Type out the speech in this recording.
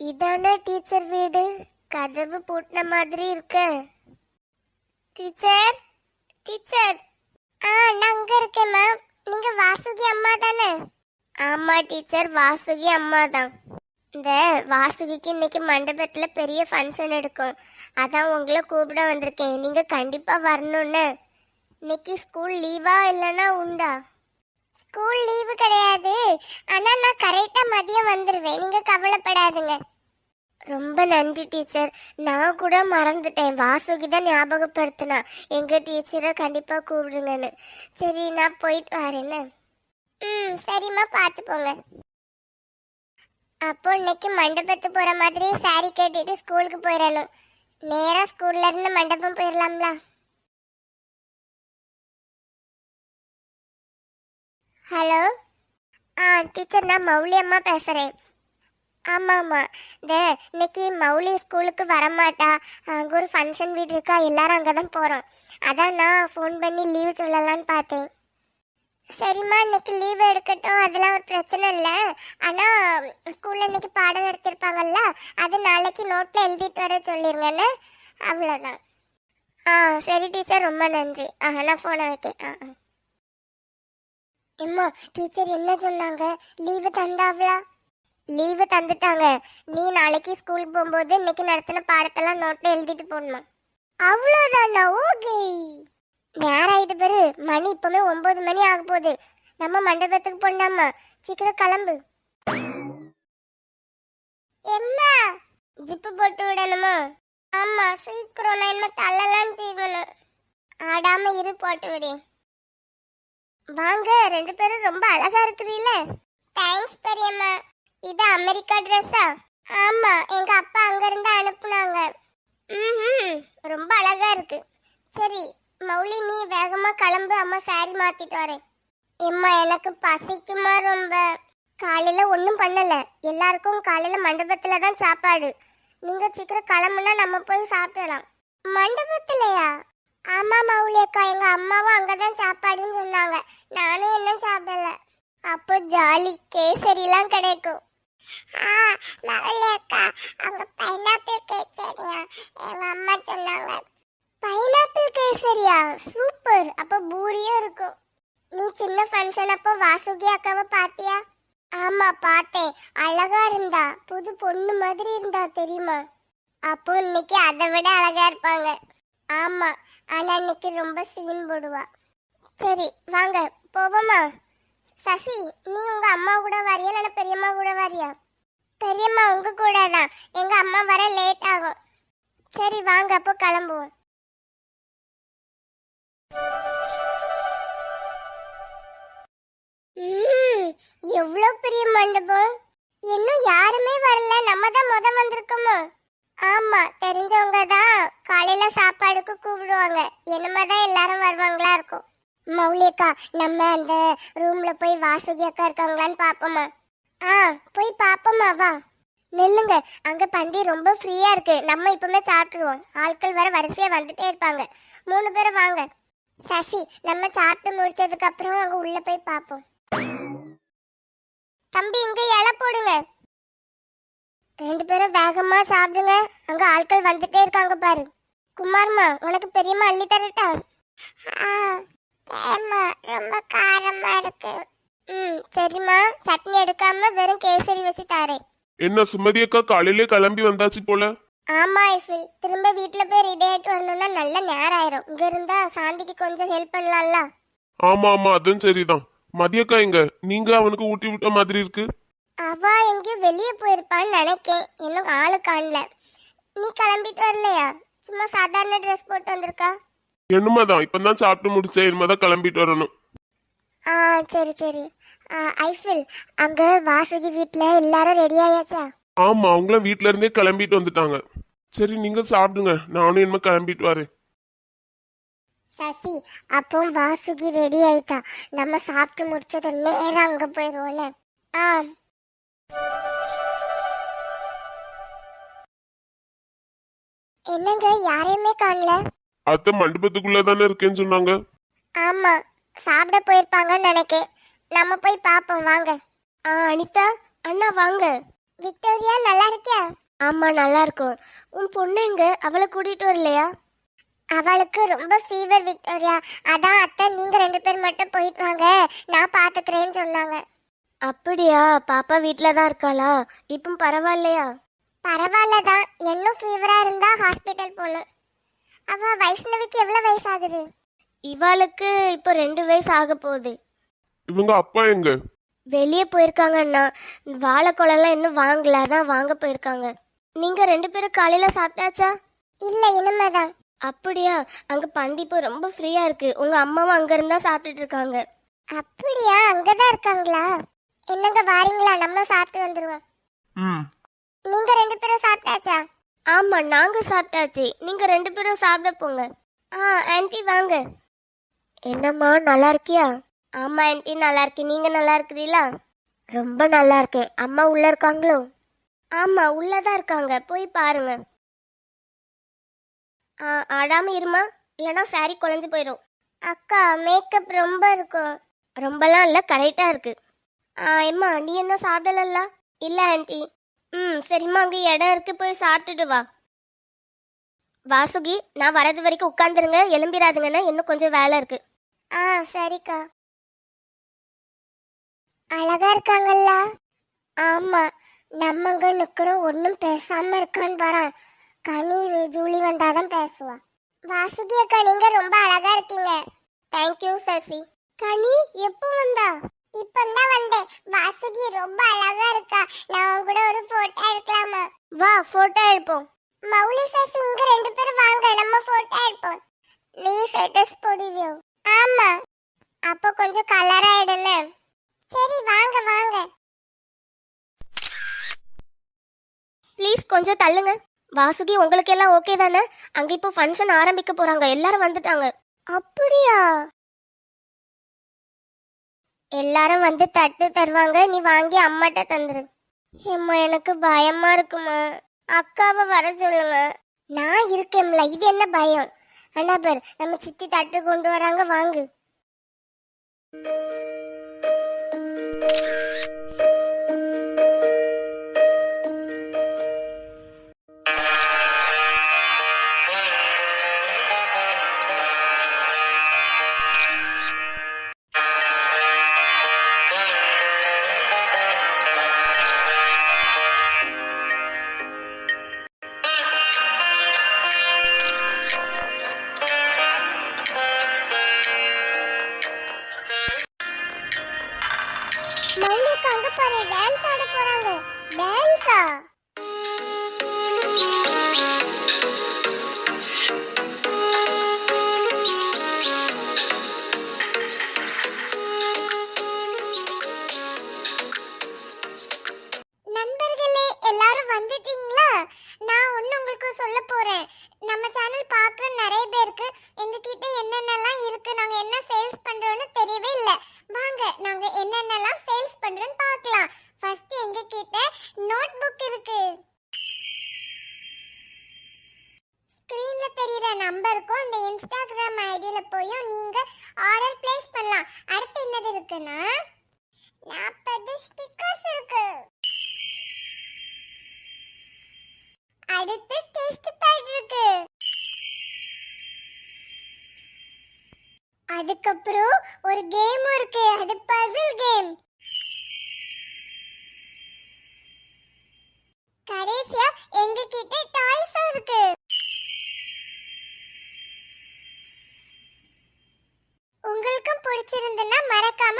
இதானே டீச்சர் வீடு? கதவு பூட்டின மாதிரி இருக்கு. டீச்சர்? டீச்சர்? ஆ நான் அங்க இருக்கேன் மேம் நீங்க வாசுகி அம்மா தானே? ஆமா டீச்சர். வாசுகி அம்மா தான். இந்த வாசுகிக்கு இன்னைக்கு மண்டபத்துல பெரிய ஃபங்க்ஷன் எடுக்கும். அதான் உங்களை கூப்பிட வந்திருக்கேன். நீங்க கண்டிப்பா வரணும்னு. இன்னைக்கு ஸ்கூல் லீவா இல்லைன்னா உண்டா? ஸ்கூல் லீவு கிடையாது. ஆனா நான் கரெக்டா மதியம் வந்துடுவேன் நீங்க கவலைப்படாதுங்க. ரொம்ப நன்றி டீச்சர் நான் கூட மறந்துட்டேன். வாசுகி தான் ஞாபகப்படுத்தினா. எங்க டீச்சரை கண்டிப்பா கூப்பிடுங்கன்னு. சரி நான் போயிட்டு வரேன்னு. ம் சரிம்மா பார்த்து போங்க. அப்போ இன்னைக்கு மண்டபத்து போற மாதிரி சாரி கட்டிட்டு ஸ்கூலுக்கு போயிடணும். நேரா ஸ்கூல்ல இருந்து மண்டபம் போயிடலாம்ல. ஹலோ ஆ டீச்சர் நான் மௌலி அம்மா பேசுகிறேன் ஆமாம் ஆமாம் இந்த இன்னைக்கு மௌலி ஸ்கூலுக்கு வரமாட்டா. அங்கே ஒரு ஃபங்க்ஷன் வீடு இருக்கா? எல்லாரும் அங்கே தான் போகிறோம் அதான் நான் ஃபோன் பண்ணி லீவு சொல்லலான்னு பார்த்தேன். சரிம்மா இன்னைக்கு லீவ் எடுக்கட்டும். அதெல்லாம் ஒரு பிரச்சனை இல்லை. ஆனால் ஸ்கூலில் இன்னைக்கு பாடம் நடத்திருப்பாங்கல்ல? அது நாளைக்கு நோட்டில் எழுதிட்டு வர சொல்லிருங்கன்னு. அவ்வளோதான் ஆ சரி டீச்சர் ரொம்ப நன்றி. ஆ நான் ஃபோனை வைக்கேன் ஆ ஆ. எம்மா டீச்சர் என்ன சொன்னாங்க? லீவு தந்தாவளா? லீவு தந்துட்டாங்க. நீ நாளைக்கு ஸ்கூலுக்கு போகும்போது இன்னைக்கு நடத்தின பாடத்தெல்லாம் நோட்டில் எழுதிட்டு போடணும் அவ்வளோதானா ஓகே. நேரம் ஆயிட்டு பாரு. மணி இப்பவுமே ஒன்பது மணி ஆக போகுது. நம்ம மண்டபத்துக்கு போனாமா சீக்கிரம் கிளம்பு. எம்மா ஜிப்பு போட்டு விடணுமா? ஆமா சீக்கிரம். நான் என்ன தள்ளலாம் செய்வேன் ஆடாம இரு போட்டு விடு. வாங்க ரெண்டு பேரும் ரொம்ப அழகா இருக்கிறீல தேங்க்ஸ் பெரியம்மா. இது அமெரிக்கா ட்ரெஸ்ஸா ஆமா எங்க அப்பா அங்க இருந்து அனுப்புனாங்க. ம்ஹும் ரொம்ப அழகா இருக்கு. சரி மௌலி நீ வேகமா கிளம்பு அம்மா சாரி மாத்திட்டு வரேன். எம்மா எனக்கு பசிக்குமா ரொம்ப. காலையில ஒன்றும் பண்ணல. எல்லாருக்கும் காலையில மண்டபத்துல தான் சாப்பாடு. நீங்க சீக்கிரம் கிளம்புனா நம்ம போய் சாப்பிடலாம். மண்டபத்திலயா? ஆமா மௌலி அக்கா எங்க அம்மாவும் அங்கதான் சாப்பாடுன்னு சொன்னாங்க. நானும் என்ன சாப்பிடல. அப்போ ஜாலி கேசரிலாம் கிடைக்கும். அக்கா அங்க பைனாப்பிள் கேசரியா? எங்க அம்மா சொன்னாங்க. பைனாப்பிள் கேசரியா? சூப்பர் அப்ப பூரியும் இருக்கும். நீ சின்ன ஃபங்க்ஷன் அப்போ வாசுகி அக்காவை பாத்தியா? ஆமா பார்த்தேன். அழகா இருந்தா. புது பொண்ணு மாதிரி இருந்தா தெரியுமா? அப்போ இன்னைக்கு அதை விட அழகா இருப்பாங்க. ஆமா ஆனா இன்னைக்கு ரொம்ப சீன் போடுவா. சரி வாங்க போவோமா? சசி அம்மா கூட வரியா இல்லைன்னா பெரியம்மா கூட வரியா? பெரியம்மா உங்க கூட தான் எங்க அம்மா வர லேட் ஆகும். சரி வாங்க அப்போ கிளம்புவோம். ம், எவ்வளவு பெரிய மண்டபம்? இன்னும் யாருமே வரல. நம்ம தான் முத வந்திருக்கோமோ? ஆமா தெரிஞ்சவங்க தான் காலையில சாப்பாடுக்கு கூப்பிடுவாங்க. என்னமா தான் எல்லாரும் வருவாங்களா இருக்கும். மௌலியக்கா நம்ம அந்த ரூம்ல போய் வாசுகி அக்கா இருக்காங்களான்னு பாப்போமா ஆ போய் பாப்போமா வா. நில்லுங்க. அங்க பந்தி ரொம்ப ஃப்ரீயா இருக்கு. நம்ம இப்பவுமே சாப்பிட்டுருவோம். ஆட்கள் வேற வரிசையா வந்துட்டே இருப்பாங்க. மூணு பேரும் வாங்க. சசி நம்ம சாப்பிட்டு முடிச்சதுக்கு அப்புறம் அங்க உள்ள போய் பாப்போம். தம்பி இங்க இலை போடுங்க. ரெண்டு பேரும் வேகமா சாப்பிடுங்க. அங்க ஆட்கள் வந்துட்டே இருக்காங்க பாரு. குமார்மா உனக்கு பெரியம்மா அள்ளி தரட்டா? ரொம்ப காரமா இருக்கு. ம் சரிம்மா. சட்னி எடுக்காம வெறும் கேசரி வச்சு தாரேன் என்ன சுமதி அக்கா காலையிலே கிளம்பி வந்தாச்சு போல? ஆமா ஐஃபில். திரும்ப வீட்ல போய் ரெடி ஆயிட்டு வரணும்னா நல்ல நேரம் ஆயிரும். இங்க இருந்தா சாந்திக்கு கொஞ்சம் ஹெல்ப் பண்ணலாம்ல? ஆமா ஆமா அதுவும் சரிதான். மதியக்கா எங்க? நீங்க அவனுக்கு ஊட்டி விட்ட மாதிரி இருக்கு? அவ எங்கேயும் வெளியே போயிருப்பான்னு நினைக்கேன். இன்னும் ஆளு காணல. நீ கிளம்பிட்டு வரலையா? சும்மா சாதாரண ட்ரெஸ் போட்டு வந்திருக்கா? என்னமாதான் இப்பதான் சாப்பிட்டு முடிச்சேன் இனிமேதான் கிளம்பிட்டு வரணும். ஆ சரி சரி. ஆ, ஐஃபில் அங்க வாசுகி வீட்ல எல்லாரும் ரெடி ஆயாச்சா? ஆமா அவங்களும் வீட்ல இருந்தே கிளம்பிட்டு வந்துட்டாங்க. சரி நீங்க சாப்பிடுங்க. நானும் இனிமே கிளம்பிட்டு வரேன். சசி அப்போ வாசுகி ரெடி ஆயிட்டா. நம்ம சாப்பிட்டு முடிச்சது நேரம் அங்க போயிருவோம்ல. ஆ என்னங்க யாரையுமே காணல? அத்தை மண்டபத்துக்குள்ள தானே இருக்கேன்னு சொன்னாங்க. ஆமா சாப்பிட போயிருப்பாங்கன்னு நினைக்கேன். நம்ம போய் பாப்போம் வாங்க. ஆ அனிதா அண்ணா வாங்க. விக்டோரியா நல்லா இருக்கியா? ஆமா நல்லா இருக்கும். உன் பொண்ணு எங்க? அவளை கூட்டிட்டு வரலையா? அவளுக்கு ரொம்ப ஃபீவர் விக்டோரியா. அதான் அத்தை நீங்க ரெண்டு பேர் மட்டும் போயிட்டு வாங்க. நான் பாத்துக்கிறேன்னு சொன்னாங்க. அப்படியா? பாப்பா வீட்டில் தான் இருக்காளா? இப்போ பரவாயில்லையா? பரவாயில்ல தான். இன்னும் ஃபீவரா இருந்தா ஹாஸ்பிட்டல் போகணும். அவ வைஷ்ணவிக்கு எவ்வளவு வயசு ஆகுது இவளுக்கு இப்போ ரெண்டு வயசு ஆக போகுது. இவங்க அப்பா எங்க? வெளியே போயிருக்காங்கண்ணா வாழைக்குழலாம் இன்னும் வாங்கல அதான் வாங்க போயிருக்காங்க. நீங்க ரெண்டு பேரும் காலையில சாப்பிட்டாச்சா? இல்ல இனிமேதான். அப்படியா? அங்க பந்திப்பு ரொம்ப ஃப்ரீயா இருக்கு. உங்க அம்மாவும் அங்க இருந்தா சாப்பிட்டுட்டு இருக்காங்க. அப்படியா? அங்கதான் இருக்காங்களா? என்னங்க வாரீங்களா? நம்ம சாப்பிட்டு வந்துருவோம். ம். நீங்க ரெண்டு பேரும் சாப்பிட்டாச்சா? ஆமாம் நாங்கள் சாப்பிட்டாச்சு. நீங்கள் ரெண்டு பேரும் சாப்பிட போங்க. ஆ ஆன்ட்டி வாங்க. என்னம்மா நல்லா இருக்கியா? ஆமாம் ஆன்ட்டி நல்லா இருக்கேன். நீங்கள் நல்லா இருக்கிறீங்களா? ரொம்ப நல்லா இருக்கேன். அம்மா உள்ளே இருக்காங்களோ? ஆமாம் உள்ளே தான் இருக்காங்க. போய் பாருங்க. ஆ ஆடாமல் இருமா? இல்லைன்னா சாரி குழஞ்சி போயிடும் அக்கா மேக்கப் ரொம்ப இருக்கும் ரொம்பலாம் இல்லை கரெக்டாக இருக்குது ஆ எம்மா நீ என்ன சாப்பிடலல்ல? இல்லை ஆன்ட்டி ம் சரிம்மா அங்கே இடம் இருக்கு போய் சாப்பிட்டுட்டு வா. வாசுகி நான் வரது வரைக்கும் உட்காந்துருங்க எலும்பிராதுங்கன்னா இன்னும் கொஞ்சம் வேலை இருக்கு. ஆ சரிக்கா. அழகா இருக்காங்கல்ல? ஆமா. நம்மங்க நிக்கிறோம். ஒன்றும் பேசாம இருக்கான்னு பாறான் கனி ஜூலி வந்தாதான் பேசுவா. வாசுகி அக்கா நீங்க ரொம்ப அழகா இருக்கீங்க. Thank you Sasi. கனி எப்போ வந்தா? இப்பதான் வந்தேன். வாசுகி ரொம்ப அழகா இருக்கா. நான் கூட ஒரு போட்டோ எடுக்கலாமா? வா போட்டோ எடுப்போம். மௌலி சசி இங்க ரெண்டு பேரும் வாங்க. நம்ம போட்டோ எடுப்போம். நீ ஸ்டேட்டஸ் போடுவியோ? ஆமா. அப்போ கொஞ்சம் கலரா எடுன்னு சரி வாங்க வாங்க. ப்ளீஸ் கொஞ்சம் தள்ளுங்க. வாசுகி உங்களுக்கு எல்லாம் ஓகே தானே? அங்க இப்போ ஃபங்க்ஷன் ஆரம்பிக்க போறாங்க. எல்லாரும் வந்துட்டாங்க. அப்படியா? எல்லாரும் வந்து தட்டு தருவாங்க. நீ வாங்கி அம்மாட்ட தந்துரு. ஏம்மா எனக்கு பயமா இருக்குமா? அக்காவை வர சொல்லுங்க. நான் இருக்கேன்ல இது என்ன பயம்? அண்ணா பேர் நம்ம சித்தி தட்டு கொண்டு வராங்க வாங்கு. என்னென்னலாம் என்ன சேல்ஸ் பண்றோம்னு தெரியவே வாங்க என்னென்னலாம் சேல்ஸ் பண்றோம்னு பார்க்கலாம். ஃபர்ஸ்ட் எங்க கிட்ட நோட் புக் இருக்கு ஸ்க்ரீன்ல தெரியற நம்பருக்கும் இந்த இன்ஸ்டாகிராம் ஐடியில போய் நீங்க ஆர்டர் பிளேஸ் பண்ணலாம். அடுத்து என்னது இருக்குன்னா நாற்பது ஸ்டிக்கர்ஸ் இருக்கு. அடுத்து டெஸ்ட் பேட் இருக்கு. அதுக்கப்புறம் ஒரு கேம் இருக்கு. அது பசில் கேம் கடைசியா எங்க கிட்ட டாய்ஸ் இருக்கு. உங்களுக்கும் பிடிச்சிருந்ததுன்னா மறக்காம